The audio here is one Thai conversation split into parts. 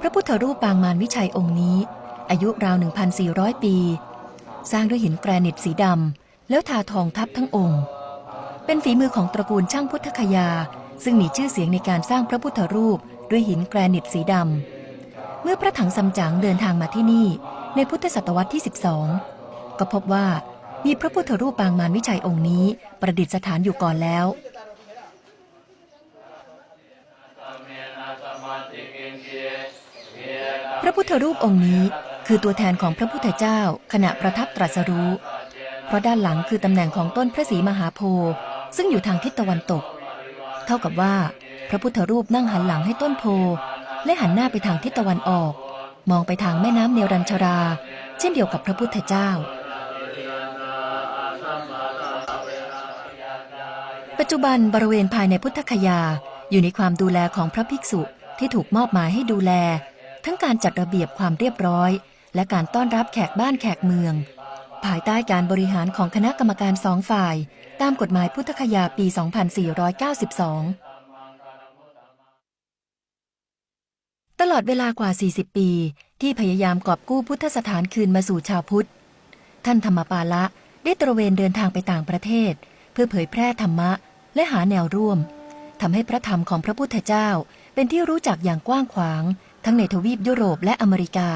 พระพุทธรูปปางมารวิชัยองค์นี้ อายุราว 1,400 ปี สร้างด้วยหินแกรนิตสีดำแล้วทาทองทับทั้งองค์ เป็นฝีมือของตระกูลช่างพุทธคยา ซึ่งมีชื่อเสียงในการสร้างพระพุทธรูปด้วยหินแกรนิตสีดำเมื่อพระถังซัมจั๋งเดินทางมาที่นี่ ในพุทธศตวรรษที่ 12 ก็พบว่ามีพระพุทธรูปปางมารวิชัยองค์นี้ ประดิษฐานอยู่ก่อนแล้ว ระพุทธรูปองค์นี้คือตัวแทนของพระพุทธเจ้า ขณะประทับตรัสรู้ เพราะด้านหลังคือตำแหน่งของต้นพระศรีมหาโพธิ์ซึ่งอยู่ทางทิศตะวันตก เท่ากับว่า พระพุทธรูปนั่งหันหลังให้ต้นโพธิ์และหันหน้าไปทางทิศตะวันออก มองไปทางแม่น้ำเนรัญชรา เช่นเดียวกับพระพุทธเจ้า ปัจจุบันบริเวณภายในพุทธคยาอยู่ในความดูแลของพระภิกษุที่ถูกมอบหมายให้ดูแล ทั้งการจัดระเบียบความเรียบร้อย และการต้อนรับแขกบ้านแขกเมือง ภายใต้การบริหารของคณะกรรมการสองฝ่าย ตามกฎหมายพุทธคยาปี 2492 ตลอดเวลากว่า 40 ปี ที่พยายามกอบกู้พุทธสถานคืนมาสู่ชาวพุทธ ท่านธรรมปาละได้ตระเวนเดินทางไปต่างประเทศ เพื่อเผยแพร่ธรรมะและหาแนวร่วมทำให้พระธรรมของพระพุทธเจ้าเป็นที่รู้จักอย่างกว้างขวาง ทั้งในทวีปยุโรปและอเมริกา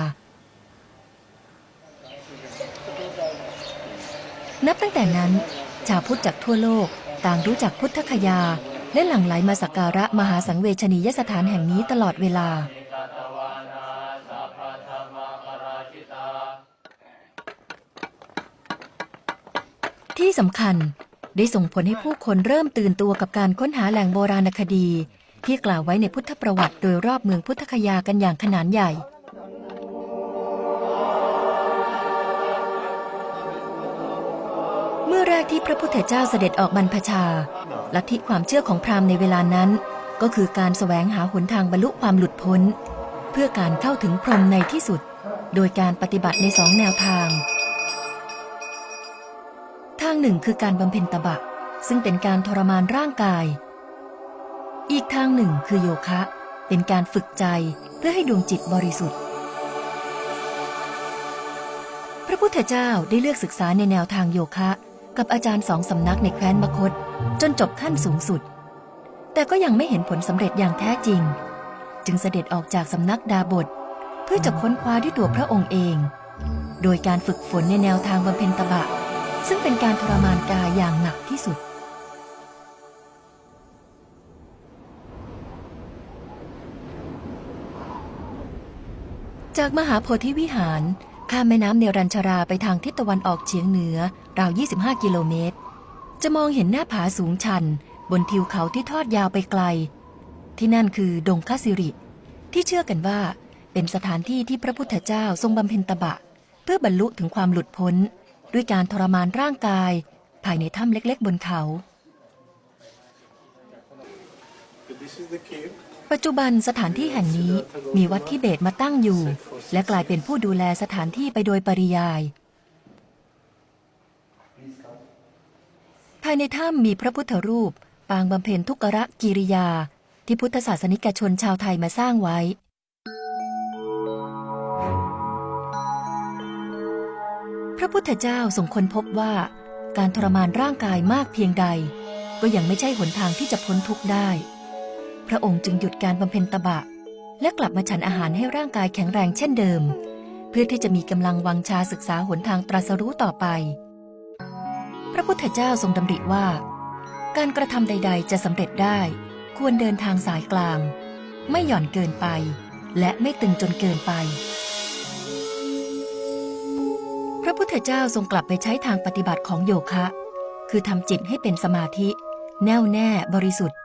นับตั้งแต่นั้น ชาวพุทธจากทั่วโลกต่างรู้จักพุทธคยา และหลั่งไหลมาสักการะมหาสังเวชนียสถานแห่งนี้ตลอดเวลา ที่สำคัญได้ส่งผลให้ผู้คนเริ่มตื่นตัวกับการค้นหาแหล่งโบราณคดี ที่กล่าวไว้ในพุทธประวัติโดยรอบเมืองพุทธคยากันอย่างขนานใหญ่ เมื่อแรกที่พระพุทธเจ้าเสด็จออกบรรพชา ลัทธิความเชื่อของพราหมณ์ในเวลานั้น ก็คือการแสวงหาหนทางบรรลุความหลุดพ้น เพื่อการเข้าถึงพรหมในที่สุด โดยการปฏิบัติในสองแนวทาง ทางหนึ่งคือการบำเพ็ญตบะ ซึ่งเป็นการทรมานร่างกาย อีกทางหนึ่งคือโยคะ เป็นการฝึกใจเพื่อให้ดวงจิตบริสุทธิ์ พระพุทธเจ้าได้เลือกศึกษาในแนวทางโยคะ กับอาจารย์สองสำนักในแคว้นมคต จนจบขั้นสูงสุด แต่ก็ยังไม่เห็นผลสำเร็จอย่างแท้จริง จึงเสด็จออกจากสำนักดาบท เพื่อจะค้นคว้าด้วยตัวพระองค์เอง โดยการฝึกฝนในแนวทางบำเพ็ญตบะ ซึ่งเป็นการทรมานกายอย่างหนักที่สุด จากมหาโพธิวิหาร ข้ามแม่น้ำเนรัญชราไปทางทิศตะวันออกเฉียงเหนือ ราว 25 กิโลเมตร จะมองเห็นหน้าผาสูงชัน บนทิวเขาที่ทอดยาวไปไกล ที่นั่นคือดงคสิริ ที่เชื่อกันว่า เป็นสถานที่ที่พระพุทธเจ้าทรงบำเพ็ญตบะ เพื่อบรรลุถึงความหลุดพ้น ด้วยการทรมานร่างกาย ภายในถ้ำเล็กๆบนเขา This is the cave. ปัจจุบันสถานที่แห่งนี้มีวัดทิเบตมาตั้งอยู่ และกลายเป็นผู้ดูแลสถานที่ไปโดยปริยาย ภายในถ้ำมีพระพุทธรูป ปางบำเพ็ญทุกขะกิริยา ที่พุทธศาสนิกชนชาวไทยมาสร้างไว้ พระพุทธเจ้าทรงค้นพบว่าการทรมานร่างกายมากเพียงใด ก็ยังไม่ใช่หนทางที่จะพ้นทุกข์ได้ พระองค์จึงหยุดการบำเพ็ญตบะ และกลับมาฉันอาหารให้ร่างกายแข็งแรงเช่นเดิม เพื่อที่จะมีกำลังวังชาศึกษาหนทางตรัสรู้ต่อไป พระพุทธเจ้าทรงดำริว่า การกระทำใด ๆ จะสำเร็จได้ ควรเดินทางสายกลาง ไม่หย่อนเกินไป และไม่ตึงจนเกินไป พระพุทธเจ้าทรงกลับไปใช้ทางปฏิบัติของโยคะ คือทำจิตให้เป็นสมาธิ แน่วแน่บริสุทธิ์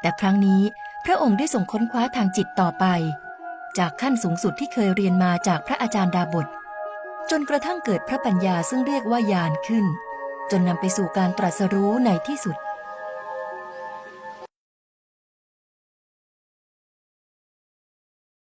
แต่ครั้งนี้พระองค์ได้ส่งค้นคว้าทางจิตต่อไป จากขั้นสูงสุดที่เคยเรียนมาจากพระอาจารย์ดาบท จนกระทั่งเกิดพระปัญญาซึ่งเรียกว่าญาณขึ้น จนนำไปสู่การตรัสรู้ในที่สุด